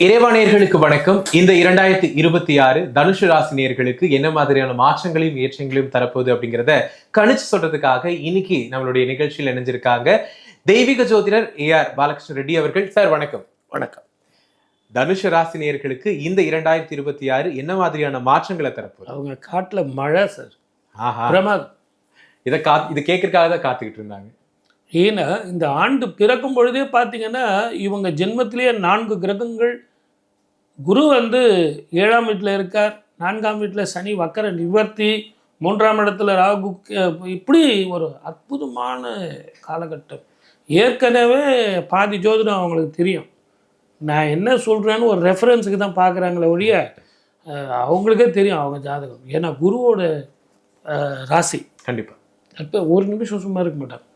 இறைவானியர்களுக்கு வணக்கம். இந்த இரண்டாயிரத்தி இருபத்தி ஆறு தனுஷு ராசி நேயர்களுக்கு என்ன மாதிரியான மாற்றங்களையும் ஏற்றங்களையும் தரப்போகுது அப்படிங்கிறத கணிச்சு சொல்றதுக்காக இன்னைக்கு நம்மளுடைய நிகழ்ச்சியில் இணைஞ்சிருக்காங்க தெய்வீக ஜோதிடர் ஏ ஆர் பாலகிருஷ்ண ரெட்டி அவர்கள். சார் வணக்கம். வணக்கம். தனுஷு ராசி நேயர்களுக்கு இந்த இரண்டாயிரத்தி இருபத்தி ஆறு என்ன மாதிரியான மாற்றங்களை தரப்போகுது? அவங்க காட்டுல மழை சார். ஆஹா. பிரமாதம். இதை கா இது கேட்கறதுக்காக தான் காத்துக்கிட்டு இருந்தாங்க. ஏன்னா இந்த ஆண்டு பிறக்கும் பொழுதே பார்த்தீங்கன்னா இவங்க ஜென்மத்திலேயே நான்கு கிரகங்கள் குரு வந்து ஏழாம் வீட்டில் இருக்கார் நான்காம் வீட்டில் சனி வக்கர நிவர்த்தி மூன்றாம் இடத்துல ராகு இப்படி ஒரு அற்புதமான காலகட்டம். ஏற்கனவே பாதி ஜோதிடம் அவங்களுக்கு தெரியும். நான் என்ன சொல்கிறேன்னு ஒரு ரெஃபரன்ஸுக்கு தான் பார்க்குறாங்களே ஒழிய அவங்களுக்கே தெரியும் அவங்க ஜாதகம். ஏன்னா குருவோட ராசி. கண்டிப்பா. அப்போ ஒரு நிமிஷம் சும்மா இருக்க மாட்டாங்க.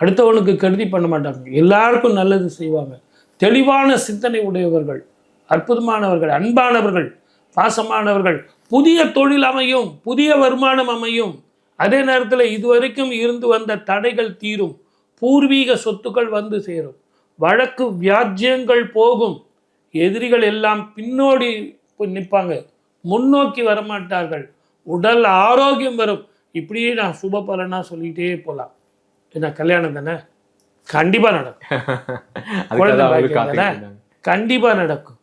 அடுத்தவனுக்கு கருதி பண்ண மாட்டாங்க. எல்லாருக்கும் நல்லது செய்வாங்க. தெளிவான சிந்தனை உடையவர்கள். அற்புதமானவர்கள் அன்பானவர்கள் பாசமானவர்கள் புதிய தொழில் அமையும் புதிய வருமானம் அமையும். அதே நேரத்தில் இதுவரைக்கும் இருந்து வந்த தடைகள் தீரும். பூர்வீக சொத்துக்கள் வந்து சேரும். வழக்கு வியாஜ்யங்கள் போகும். எதிரிகள் எல்லாம் பின்னோடி நிற்பாங்க. முன்னோக்கி வரமாட்டார்கள். உடல் ஆரோக்கியம் வரும். இப்படியே நான் சுப பலனா சொல்லிக்கிட்டே போகலாம் என்ன கல்யாணம் தானே? கண்டிப்பாக நடக்கும். அதுக்காக குழந்தை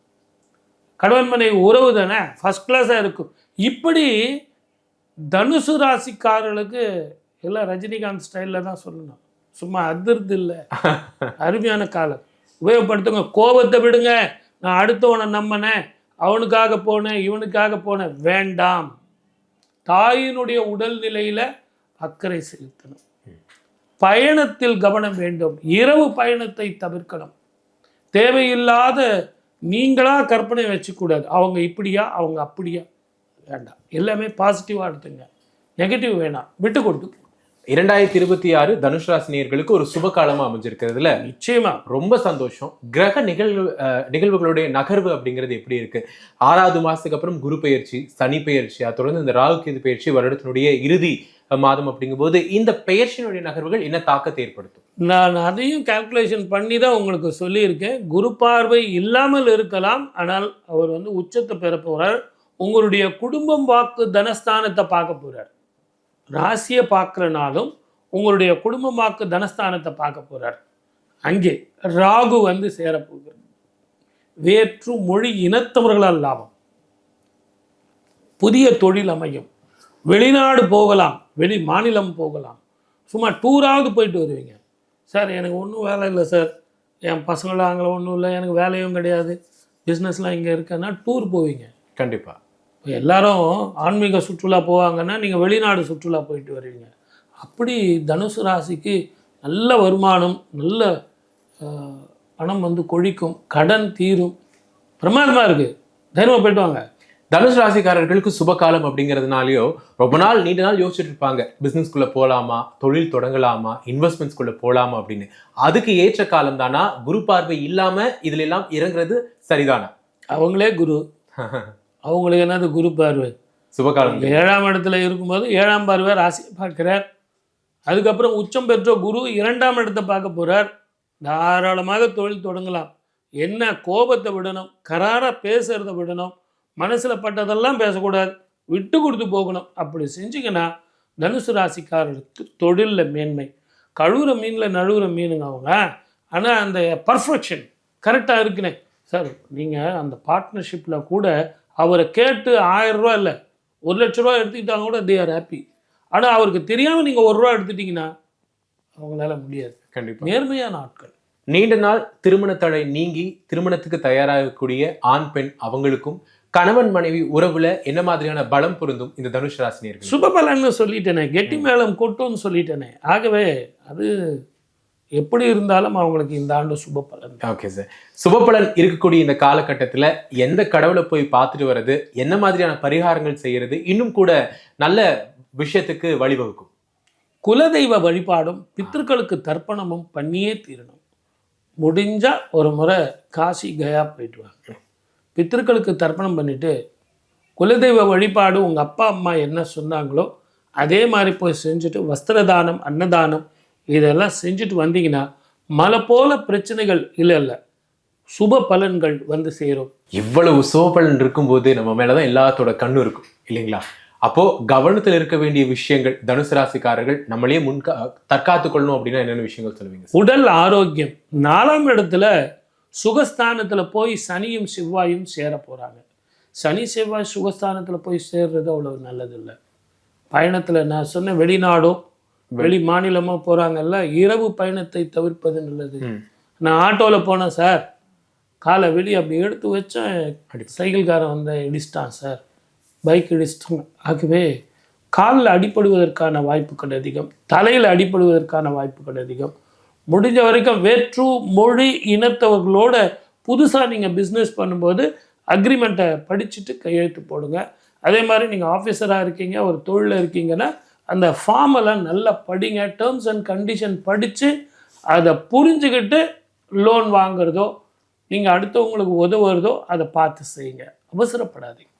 கணவன் மனைவி உறவு தானே? ஃபஸ்ட் கிளாஸாக இருக்கும். இப்படி தனுசு ராசிக்காரர்களுக்கு எல்லாம் ரஜினிகாந்த் ஸ்டைலில் தான் சொல்லணும். சும்மா அதிர்து இல்லை. அருமையான காலம். உபயோகப்படுத்துங்க. கோபத்தை விடுங்க. நான் அடுத்தவனை நம்பினேன். அவனுக்காக போனேன் இவனுக்காக போனேன். வேண்டாம். தாயினுடைய உடல்நிலையில் அக்கறை செலுத்தணும். பயணத்தில் கவனம் வேண்டும். இரவு பயணத்தை தவிர்க்கணும். தேவையில்லாத நீங்களா கற்பனை வச்சுக்கூடாது. அவங்க இப்படியா அவங்க அப்படியா? வேண்டாம். எல்லாமே பாசிட்டிவாக எடுத்துங்க. நெகட்டிவ் வேணாம். விட்டு கொடுத்து இரண்டாயிரத்தி இருபத்தி ஆறு தனுஷ் ராசி நேயர்களுக்கு ஒரு சுப காலமா அமைஞ்சிருக்கிறதுல நிச்சயமா. ரொம்ப சந்தோஷம். கிரக நிகழ்வு நிகழ்வுகளுடைய நகர்வு அப்படிங்கிறது எப்படி இருக்கு? ஆறாவது மாசத்துக்கு அப்புறம் குரு பெயர்ச்சி சனி பெயர்ச்சி அதை தொடர்ந்து இந்த ராகு கேது பெயர்ச்சி வருடத்தினுடைய இறுதி மாதம் அப்படிங்கும்போது இந்த பெயர்ச்சியினுடைய நகர்வுகள் என்ன தாக்கத்தை ஏற்படுத்தும்? நான் அதையும் கால்குலேஷன் பண்ணி தான் உங்களுக்கு சொல்லியிருக்கேன். குரு பார்வை இல்லாமல் இருக்கலாம் ஆனால் அவர் வந்து உச்சத்தை பெற போகிறார் உங்களுடைய குடும்பம் வாக்கு தனஸ்தானத்தை பார்க்க போகிறார் ராசியை பார்க்குறனாலும் உங்களுடைய குடும்பம் வாக்கு தனஸ்தானத்தை பார்க்க போகிறார் அங்கே ராகு வந்து சேரப்போகிறார் வேற்று மொழி இனத்தவர்களால் லாபம். புதிய தொழில் அமையும். வெளிநாடு போகலாம். வெளி மாநிலம் போகலாம். சும்மா டூராவது போயிட்டு வருவீங்க. சார் எனக்கு ஒன்றும் வேலை இல்லை சார். என் பசங்களாம் அங்கே ஒன்றும் இல்லை. எனக்கு வேலையும் கிடையாது. பிஸ்னஸ்லாம் இங்கே இருக்கேன்னா டூர் போவீங்க. கண்டிப்பா. இப்போ எல்லாரும் ஆன்மீக சுற்றுலா போவாங்கன்னா நீங்கள் வெளிநாடு சுற்றுலா போயிட்டு வருவீங்க. அப்படி தனுசு ராசிக்கு நல்ல வருமானம் நல்ல பணம் வந்து கொழிக்கும் கடன் தீரும். பிரமாதமாக இருக்குது தைரியமாக போயிட்டு வாங்க. தனுஷ் ராசிக்காரர்களுக்கு சுப காலம் அப்படிங்கிறதுனாலயோ ரொம்ப நாள் நீண்ட நாள் யோசிச்சுட்டு இருப்பாங்க. பிசினஸ்குள்ள போலாமா? தொழில் தொடங்கலாமா? இன்வெஸ்ட்மெண்ட்ஸ்குள்ள போலாமா அப்படின்னு. அதுக்கு ஏற்ற காலம் தானா? குரு பார்வை இல்லாம இதுல எல்லாம் இறங்குறது சரிதானா? அவங்களே குரு. அவங்களுக்கு என்னது குரு பார்வை? சுபகாலம். ஏழாம் இடத்துல இருக்கும்போது ஏழாம் பார்வை ராசியை பார்க்கிறார். அதுக்கப்புறம் உச்சம் பெற்ற குரு இரண்டாம் இடத்தை பார்க்க போறார். தாராளமாக தொழில் தொடங்கலாம். என்ன கோபத்தை விடணும்? கராராக பேசுறத விடணும்? மனசில் பட்டதெல்லாம் பேசக்கூடாது. விட்டு கொடுத்து போகணும். அப்படி செஞ்சீங்கன்னா தனுசு ராசிக்காரர்களுக்கு தொழிலில் மேன்மை. கழுவுற மீனில் நழுவுற மீனுங்க அவங்க. ஆனால் அந்த பர்ஃபெக்ஷன் கரெக்டாக இருக்குனே. சார் நீங்கள் அந்த பார்ட்னர்ஷிப்பில் கூட அவரை கேட்டு ஆயிரம் ரூபா இல்லை. ஒரு லட்ச ரூபா எடுத்துக்கிட்டாங்க கூட தே ஆர் ஹாப்பி ஆனால் அவருக்கு தெரியாமல் நீங்கள் ஒரு ரூபா எடுத்துட்டீங்கன்னா அவங்களால முடியாது. கண்டிப்பா. நேர்மையான ஆட்கள். நீண்ட நாள் திருமண தடை நீங்கி திருமணத்துக்கு தயாராகக்கூடிய ஆண் பெண் அவங்களுக்கும் கணவன் மனைவி உறவுல என்ன மாதிரியான பலம் பொருந்தும் இந்த தனுஷ் ராசினியர்கள்? சுபபலன்னு சொல்லிட்டேனே கெட்டி மேளம் கொட்டும்னு சொல்லிட்டேனே. ஆகவே அது எப்படி இருந்தாலும் அவங்களுக்கு இந்த ஆண்டு சுப பலன். ஓகே சார் சுபபலன் இருக்கக்கூடிய இந்த காலகட்டத்துல எந்த கடவுளை போய் பார்த்துட்டு வர்றது என்ன மாதிரியான பரிகாரங்கள் செய்யறது இன்னும் கூட நல்ல விஷயத்துக்கு வழிவகுக்கும்? குலதெய்வ வழிபாடும் பித்திருக்களுக்கு தர்ப்பணமும் பண்ணியே தீரணும். முடிஞ்சா ஒரு முறை காசி கயா போயிட்டு வாங்க. பித்திருக்களுக்கு தர்ப்பணம் பண்ணிட்டு குலதெய்வ வழிபாடு உங்கள் அப்பா அம்மா என்ன சொன்னாங்களோ அதே மாதிரி போய் செஞ்சுட்டு வஸ்திரதானம் அன்னதானம் இதெல்லாம் செஞ்சுட்டு வந்தீங்கன்னா மலை போல பிரச்சனைகள் இல்லை இல்லை. சுப பலன்கள் வந்து சேரும். இவ்வளவு சோபலன் இருக்கும்போது நம்ம மேலதான் எல்லாத்தோட கண்ணும் இருக்கும் இல்லைங்களா? அப்போ கவனத்தில் இருக்க வேண்டிய விஷயங்கள் தனுசு ராசிக்காரர்கள் நம்மளே முன் தற்காத்து கொள்ளணும் அப்படின்னா என்னென்ன விஷயங்கள் சொல்லுவீங்க? உடல் ஆரோக்கியம். நாலாம் இடத்துல சுகஸ்தானத்துல போய் சனியும் செவ்வாயும் சேர போறாங்க. சனி செவ்வாய் சுகஸ்தானத்துல போய் சேர்றது அவ்வளவு நல்லது இல்லை பயணத்துல நான் சொன்ன வெளிநாடோ வெளி மாநிலமோ போறாங்கல்ல இரவு பயணத்தை தவிர்ப்பது நல்லது. நான் ஆட்டோல போனேன் சார். காலை வெளியே அப்படி எடுத்து வச்சேன். சைக்கிள்காரன் வந்த இடிச்சிட்டான் சார். பைக் இடிச்சிட்டாங்க ஆகவே காலில் அடிபடுவதற்கான வாய்ப்புகள் அதிகம். தலையில் அடிபடுவதற்கான வாய்ப்புகள் அதிகம். முடிஞ்ச வரைக்கும் வேற்று மொழி இனத்தவர்களோட புதுசாக நீங்கள் பிஸ்னஸ் பண்ணும்போது அக்ரிமெண்ட்டை படிச்சுட்டு கையெழுத்து போடுங்க. அதே மாதிரி நீங்கள் ஆஃபீஸராக இருக்கீங்க ஒரு தொழிலில் இருக்கீங்கன்னா அந்த ஃபார்மெல்லாம் நல்லா படிங்க. டேர்ம்ஸ் அண்ட் கண்டிஷன் படித்து அதை புரிஞ்சுக்கிட்டு லோன் வாங்குறதோ நீங்கள் அடுத்தவங்களுக்கு உதவுறதோ அதை பார்த்து செய்யுங்க. அவசரப்படாதீங்க.